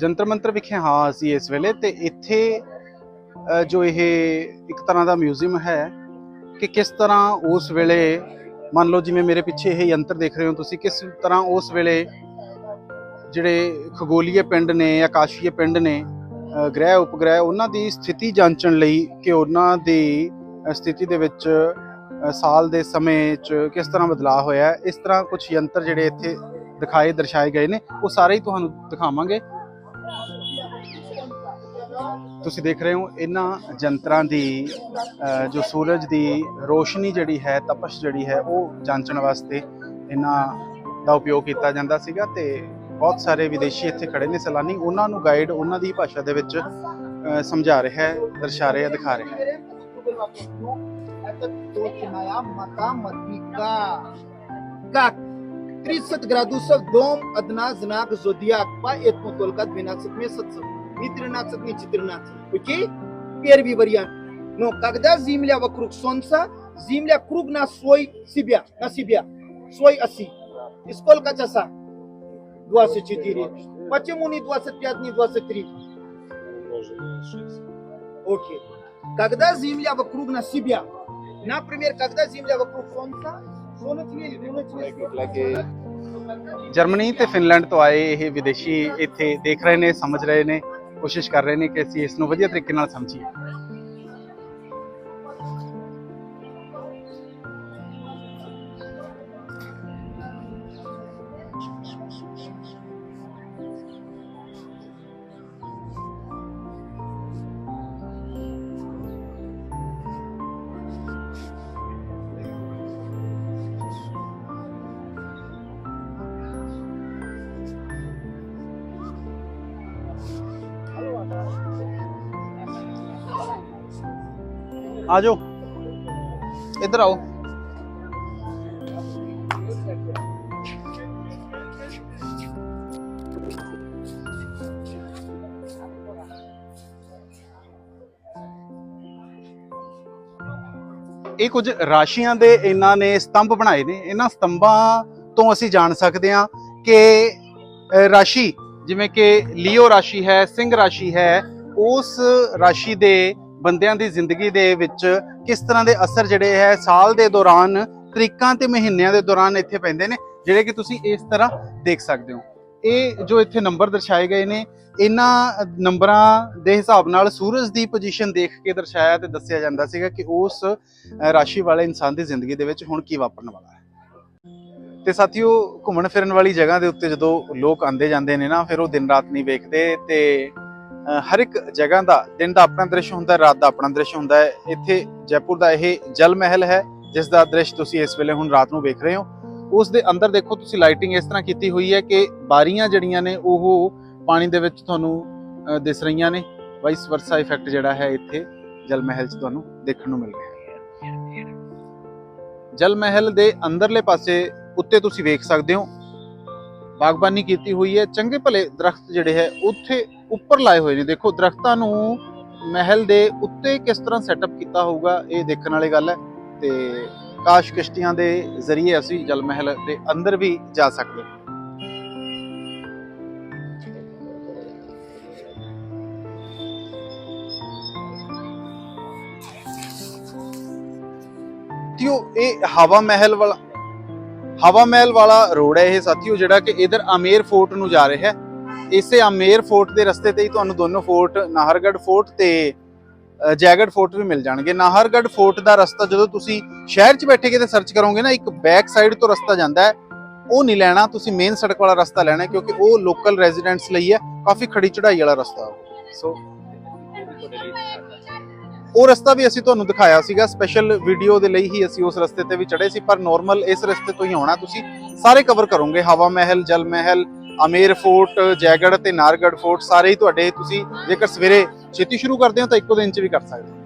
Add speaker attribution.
Speaker 1: ਜੰਤਰ ਮੰਤਰ ਵਿਖੇ, ਹਾਂ, ਅਸੀਂ ਇਸ ਵੇਲੇ, ਤੇ ਇੱਥੇ ਜੋ ਇਹ ਇੱਕ ਤਰ੍ਹਾਂ ਦਾ ਮਿਊਜ਼ੀਅਮ ਹੈ ਕਿ ਕਿਸ ਤਰ੍ਹਾਂ ਉਸ ਵੇਲੇ, ਮੰਨ ਲਓ ਜਿਵੇਂ ਮੇਰੇ ਪਿੱਛੇ ਇਹ ਯੰਤਰ ਦੇਖ ਰਹੇ ਹੋ ਤੁਸੀਂ, ਕਿਸ ਤਰ੍ਹਾਂ ਉਸ ਵੇਲੇ ਜਿਹੜੇ ਖਗੋਲੀਏ ਪਿੰਡ ਨੇ, ਆਕਾਸ਼ੀਏ ਪਿੰਡ ਨੇ ਗ੍ਰਹਿ, ਉਪਗ੍ਰਹਿ, ਉਹਨਾਂ ਦੀ ਸਥਿਤੀ ਜਾਂਚਣ ਲਈ ਕਿ ਉਹਨਾਂ ਦੀ ਸਥਿਤੀ ਦੇ ਵਿੱਚ ਸਾਲ ਦੇ ਸਮੇਂ 'ਚ ਕਿਸ ਤਰ੍ਹਾਂ ਬਦਲਾਅ ਹੋਇਆ, ਇਸ ਤਰ੍ਹਾਂ ਕੁਝ ਯੰਤਰ ਜਿਹੜੇ ਇੱਥੇ ਦਿਖਾਏ, ਦਰਸਾਏ ਗਏ ਨੇ, ਉਹ ਸਾਰੇ ਹੀ ਤੁਹਾਨੂੰ ਦਿਖਾਵਾਂਗੇ। ਤੁਸੀਂ ਦੇਖ ਰਹੇ ਹੋ ਇਹਨਾਂ ਜੰਤਰਾਂ ਦੀ ਜੋ ਸੂਰਜ ਦੀ ਰੋਸ਼ਨੀ ਜਿਹੜੀ ਹੈ, ਤਪਸ਼ ਜਿਹੜੀ ਹੈ, ਉਹ ਜਾਂਚਣ ਵਾਸਤੇ ਇਹਨਾਂ ਦਾ ਉਪਯੋਗ ਕੀਤਾ ਜਾਂਦਾ ਸੀਗਾ ਤੇ ਬਹੁਤ ਸਾਰੇ ਵਿਦੇਸ਼ੀ ਇੱਥੇ ਖੜੇ ਨੇ ਸਲਾਨੀ। ਉਹਨਾਂ ਨੂੰ ਗਾਈਡ ਉਹਨਾਂ ਦੀ ਭਾਸ਼ਾ ਦੇ ਵਿੱਚ ਸਮਝਾ ਰਿਹਾ ਹੈ, ਦਰਸਾ ਰਿਹਾ, ਦਿਖਾ ਰਿਹਾ ਹੈ।
Speaker 2: ਤੱਕ 30 градусов дом, одна знак зодиак, поэтому только 12 месяцев. Не 13, не 14. Окей? Первый вариант. Но когда Земля вокруг Солнца, Земля круг на свой себя, на себя, свой оси. И сколько часа? 24. Почему не 25, не 23? Окей. Когда Земля вокруг на себя, например, когда Земля вокруг Солнца,
Speaker 1: ਜਰਮਨੀ ਤੇ ਫਿਨਲੈਂਡ ਤੋਂ ਆਏ ਇਹ ਵਿਦੇਸ਼ੀ ਇੱਥੇ ਦੇਖ ਰਹੇ ਨੇ, ਸਮਝ ਰਹੇ ਨੇ, ਕੋਸ਼ਿਸ਼ ਕਰ ਰਹੇ ਨੇ ਕਿ ਅਸੀਂ ਇਸ ਨੂੰ ਵਧੀਆ ਤਰੀਕੇ ਨਾਲ ਸਮਝੀਏ। ਆ ਜਾਓ ਇੱਧਰ ਆਓ। ਇਹ ਕੁਝ ਰਾਸ਼ੀਆਂ ਦੇ ਇਹਨਾਂ ਨੇ ਸਤੰਭ ਬਣਾਏ ਨੇ। ਇਹਨਾਂ ਸਤੰਭਾਂ ਤੋਂ ਅਸੀਂ ਜਾਣ ਸਕਦੇ ਹਾਂ ਕਿ ਰਾਸ਼ੀ, ਜਿਵੇਂ ਕਿ ਲੀਓ ਰਾਸ਼ੀ ਹੈ, ਸਿੰਘ ਰਾਸ਼ੀ ਹੈ, ਉਸ ਰਾਸ਼ੀ ਦੇ ਬੰਦਿਆਂ ਦੀ ਜ਼ਿੰਦਗੀ ਦੇ ਵਿੱਚ ਕਿਸ ਤਰ੍ਹਾਂ ਦੇ ਅਸਰ ਜਿਹੜੇ ਹੈ ਸਾਲ ਦੇ ਦੌਰਾਨ, ਤਰੀਕਾਂ ਤੇ ਮਹੀਨਿਆਂ ਦੇ ਦੌਰਾਨ ਇੱਥੇ ਪੈਂਦੇ ਨੇ, ਜਿਹੜੇ ਕਿ ਤੁਸੀਂ ਇਸ ਤਰ੍ਹਾਂ ਦੇਖ ਸਕਦੇ ਹੋ। ਇਹ ਜੋ ਇੱਥੇ ਨੰਬਰ ਦਰਸਾਏ ਗਏ ਨੇ, ਇਹਨਾਂ ਨੰਬਰਾਂ ਦੇ ਹਿਸਾਬ ਨਾਲ ਸੂਰਜ ਦੀ ਪੋਜੀਸ਼ਨ ਦੇਖ ਕੇ ਦਰਸਾਇਆ ਤੇ ਦੱਸਿਆ ਜਾਂਦਾ ਸੀਗਾ ਕਿ ਉਸ ਰਾਸ਼ੀ ਵਾਲੇ ਇਨਸਾਨ ਦੀ ਜ਼ਿੰਦਗੀ ਦੇ ਵਿੱਚ ਹੁਣ ਕੀ ਵਾਪਰਨ ਵਾਲਾ ਹੈ। ਤੇ ਸਾਥੀਓ, ਘੁੰਮਣ ਫਿਰਨ ਵਾਲੀ ਜਗ੍ਹਾ ਦੇ ਉੱਤੇ ਜਦੋਂ ਲੋਕ ਆਉਂਦੇ ਜਾਂਦੇ ਨੇ ਨਾ, ਫਿਰ ਉਹ ਦਿਨ ਰਾਤ ਨਹੀਂ ਵੇਖਦੇ ਤੇ ਹਰ ਇੱਕ ਜਗ੍ਹਾ ਦਾ, ਦਿਨ ਦਾ ਆਪਣਾ ਦ੍ਰਿਸ਼ ਹੁੰਦਾ ਹੈ ਰਾਤ ਦਾ ਆਪਣਾ ਦ੍ਰਿਸ਼ ਹੁੰਦਾ ਹੈ। ਇੱਥੇ ਜੈਪੁਰ ਦਾ ਇਹ ਜਲ ਮਹਿਲ ਹੈ, ਜਿਸ ਦਾ ਦ੍ਰਿਸ਼ ਤੁਸੀਂ ਇਸ ਵੇਲੇ ਹੁਣ ਰਾਤ ਨੂੰ ਵੇਖ ਰਹੇ ਹੋ। ਉਸ ਦੇ ਅੰਦਰ ਦੇਖੋ, ਤੁਸੀਂ ਲਾਈਟਿੰਗ ਇਸ ਤਰ੍ਹਾਂ ਕੀਤੀ ਹੋਈ ਹੈ ਕਿ ਬਾਰੀਆਂ ਜਿਹੜੀਆਂ ਨੇ, ਉਹ ਪਾਣੀ ਦੇ ਵਿੱਚ ਤੁਹਾਨੂੰ ਦਿਸ ਰਹੀਆਂ ਨੇ। ਵਾਈਸ ਵਰਸਾ ਇਫੈਕਟ ਜਿਹੜਾ ਹੈ, ਇੱਥੇ ਜਲ ਮਹਿਲ 'ਚ ਤੁਹਾਨੂੰ ਦੇਖਣ ਨੂੰ ਮਿਲ ਰਿਹਾ ਹੈ। ਜਲ ਮਹਿਲ ਦੇ ਅੰਦਰਲੇ ਪਾਸੇ ਉੱਤੇ ਤੁਸੀਂ ਵੇਖ ਸਕਦੇ ਹੋ। ਬਾਗਬਾਨੀ ਕੀਤੀ ਹੋਈ ਹੈ। ਚੰਗੇ ਭਲੇ ਦਰਖਤ ਜਿਹੜੇ ਹੈ, ਉੱਥੇ ਉੱਪਰ ਲਾਏ ਹੋਏ ਨੇ। ਦੇਖੋ, ਦਰਖਤਾਂ ਨੂੰ ਮਹਿਲ ਦੇ ਉੱਤੇ ਕਿਸ ਤਰ੍ਹਾਂ ਸੈਟਅਪ ਕੀਤਾ ਹੋਊਗਾ, ਇਹ ਦੇਖਣ ਵਾਲੀ ਗੱਲ ਹੈ। ਤੇ ਕਾਸ਼ ਕਿਸ਼ਤੀਆਂ ਦੇ ਜ਼ਰੀਏ ਅਸੀਂ ਜਲ ਮਹਿਲ ਦੇ ਅੰਦਰ ਵੀ ਜਾ ਸਕਦੇ। ਸਾਥੀਓ, ਇਹ ਹਵਾ ਮਹਿਲ ਵਾਲਾ ਹਵਾ ਮਹਿਲ ਵਾਲਾ ਰੋਡ ਹੈ ਇਹ ਸਾਥੀਓ, ਜਿਹੜਾ ਕਿ ਇਧਰ ਅਮੇਰ ਫੋਰਟ ਨੂੰ ਜਾ ਰਿਹਾ ਹੈ। ਇਸੇ ਆਮੇਰ ਫੋਰਟ ਦੇ ਰਸਤੇ ਤੇ ਹੀ ਤੁਹਾਨੂੰ ਦੋਨੋਂ ਫੋਰਟ ਨਾਹਰਗੜ੍ਹ ਫੋਰਟ ਤੇ ਅ, ਜੈਗੜ ਫੋਰਟ ਵੀ ਮਿਲ ਜਾਣਗੇ। ਨਾਹਰਗੜ੍ਹ ਫੋਰਟ ਦਾ ਰਸਤਾ ਜਦੋਂ ਤੁਸੀਂ ਸ਼ਹਿਰ 'ਚ ਬੈਠੇ ਕਿਤੇ ਸਰਚ ਕਰੋਗੇ ਨਾ ਇੱਕ ਬੈਕ ਸਾਈਡ ਤੋਂ ਰਸਤਾ ਜਾਂਦਾ ਹੈ। ਉਹ ਨਹੀਂ ਲੈਣਾ ਤੁਸੀਂ ਮੇਨ ਸੜਕ ਵਾਲਾ ਰਸਤਾ ਲੈਣਾ ਕਿਉਂਕਿ ਉਹ ਲੋਕਲ ਰੈਜ਼ੀਡੈਂਟਸ ਲਈ ਹੈ ਕਾਫੀ ਖੜੀ ਚੜਾਈ ਵਾਲਾ ਰਸਤਾ ਸੋ ਉਹ ਰਸਤਾ ਵੀ ਅਸੀਂ ਤੁਹਾਨੂੰ ਦਿਖਾਇਆ ਸੀਗਾ ਸਪੈਸ਼ਲ ਵੀਡੀਓ ਦੇ ਲਈ ਹੀ ਅਸੀਂ ਉਸ ਰਸਤੇ ਤੇ ਵੀ ਚੜੇ ਸੀ ਪਰ ਨਾਰਮਲ ਇਸ ਰਸਤੇ ਤੋਂ ਹੀ ਆਉਣਾ। ਤੁਸੀਂ ਸਾਰੇ ਕਵਰ ਕਰੋਗੇ ਹਵਾ ਮਹਿਲ ਜਲ ਮਹਿਲ ਅਮੇਰ ਫੋਰਟ ਜੈਗੜ ਤੇ ਨਾਰਗੜ ਫੋਰਟ ਸਾਰੇ ਹੀ ਤੁਹਾਡੇ ਤੁਸੀਂ ਜੇਕਰ ਸਵੇਰੇ ਛੇਤੀ ਸ਼ੁਰੂ ਕਰਦੇ ਹੋ ਤਾਂ ਇੱਕੋ ਦਿਨ ਚ ਵੀ ਕਰ ਸਕਦੇ ਹੋ।